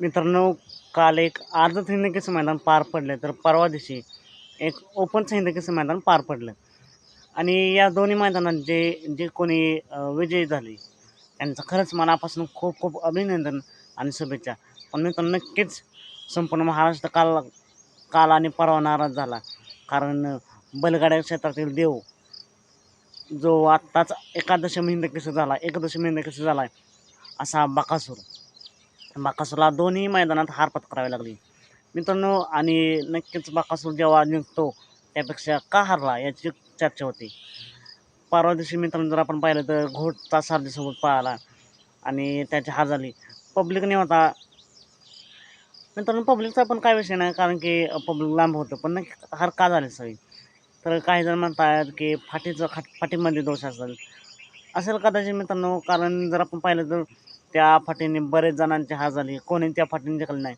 मित्रांनो काल एक अर्ध हिंदकेचं मैदान पार पडलं तर परवा दिवशी एक ओपनचं हिंदकेचं मैदान पार पडलं. आणि या दोन्ही मैदानात जे जे कोणी विजयी झाले त्यांचं खरंच मनापासून खूप खूप अभिनंदन आणि शुभेच्छा. पण मित्रांनो नक्कीच संपूर्ण महाराष्ट्र काल काल आणि परवा नाराज झाला. कारण बैलगाड्या क्षेत्रातील देव जो आत्ताच एकादशमी हिंदकेसरी झाला एकदशमी कसं झाला आहे असा बकासूर. बाकासूरला दोन्ही मैदानात हार पत्करावी लागली. मित्रांनो आणि नक्कीच बाकासूर जेव्हा निघतो त्यापेक्षा का हारला याची चर्चा होती. परवा दिवशी मित्रांनो जर आपण पाहिलं तर घोटचा सारथीसोबत पाहिला आणि त्याची हार झाली. पब्लिकने होता. मित्रांनो पब्लिकचा पण काय विषय नाही कारण की पब्लिक लांब होतं पण नक्की हार का झाली सगळी? तर काही जण म्हणतात की फाटीचं खाट फाटीमध्ये दोष असेल. असेल कदाचित मित्रांनो कारण जर आपण पाहिलं तर त्या फाटीने बरेच जणांची हा झाली. कोणी त्या फाटीने जिंकलं नाही.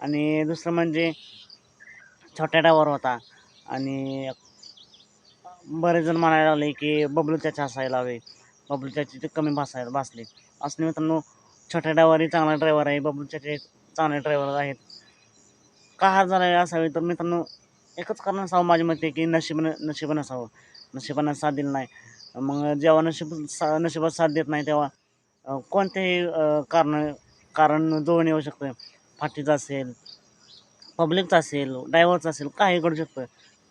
आणि दुसरं म्हणजे छोट्या डावर होता. आणि बरेच जण म्हणायला लागले की बबलू त्याच्या हसायला हवे. बबलू त्याची ते कमी भासायला भासले. असं मित्रांनो छोट्या डावरही चांगला ड्रायव्हर आहे. बबलू चाचे चांगले ड्रायव्हर आहेत. का हार झाला असावे? तर मित्रांनो एकच कारण असावं माझ्या मते की नशिबानं नशिबानं असावं. नशिबानं साथ दिलं नाही. मग जेव्हा नशीब सा नशिबात साथ देत नाही तेव्हा कोणतेही कारण कारण दोन येऊ शकतं फाटीचं असेल पब्लिकचं असेल ड्रायव्हरचं असेल काही घडू शकतं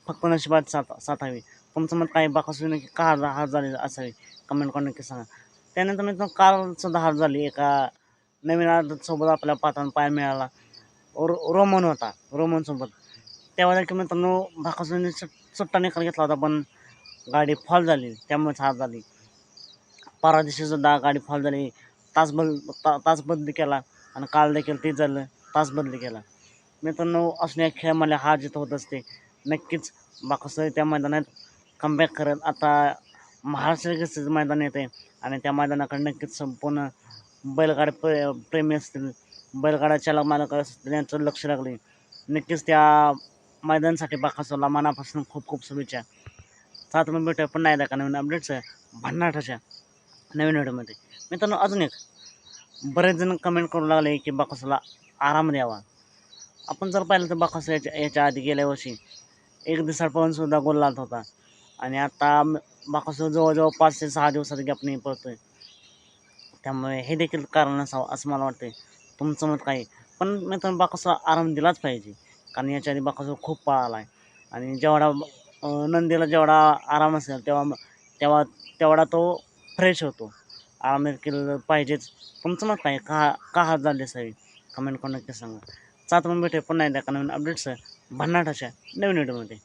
फक्त नशिबात साथ साथ हवी तुमचं मत काही बाकासून की का हार हार झाले असावी? कमेंट करून नक्की सांगा. त्यानंतर मी कारसुद्धा हार झाली. एका नवीन सोबत आपल्या पात्रांना पाय मिळाला. रो रोमन होता रोमनसोबत तेव्हा देखील मित्रांनो बाकासून सुट्टा निकाल घेतला होता पण गाडी फॉल झाली. त्यामुळेच हार झाली. परवा दिवशी गाडी फॉल झाली. तास बद ता तास बदली केला आणि काल देखील तेच झालं. तास बदली केला. मित्रांनो असणे खेळ मला हार जित होत असते. नक्कीच बाकसरी त्या मैदानात कमबॅक करत आता महाराष्ट्र मैदान येते आणि त्या मैदानाकडे नक्कीच संपूर्ण बैलगाडी प्रे प्रेमी असतील. बैलगाडा चालक मालक असतील यांचं लक्ष लागले. नक्कीच त्या मैदानासाठी बाकासूरला मनापासून खूप खूप शुभेच्छा. सात मग भेटूया पण नाही का नवीन अपडेट्स भन्नाटाच्या नवीन व्हिडिओमध्ये. मित्रांनो अजून एक. बरेच जण कमेंट करू लागले की बाकासूरला आराम द्यावा. आपण जर पाहिलं तर बाकासूर याच्या याच्या आधी गेल्या वर्षी एक दिवसाळ पवनसुद्धा गोल लागत होता. आणि आता बाकासूर जवळजवळ पाच ते सहा दिवसात गॅपने आहे त्यामुळे हे देखील कारण असावं असं मला वाटतं तुमचं मत काय? पण मित्रांनो बाकासूर आराम दिलाच पाहिजे. कारण याच्या आधी बाकासूर खूप पळाला आहे आणि जेवढा नंदीला जेवढा आराम असेल तेव्हा तेव्हा तेवढा तो फ्रेश होतो. आमिर देखील पाहिजेच. तुमचं मत काय? का का हात झाले साहेब कमेंट करून नक्की सांगा. सात मग भेटे पुन्हा एकदा. का नवीन अपडेट्स भन्नाटाच्या नवीन व्हिडिओमध्ये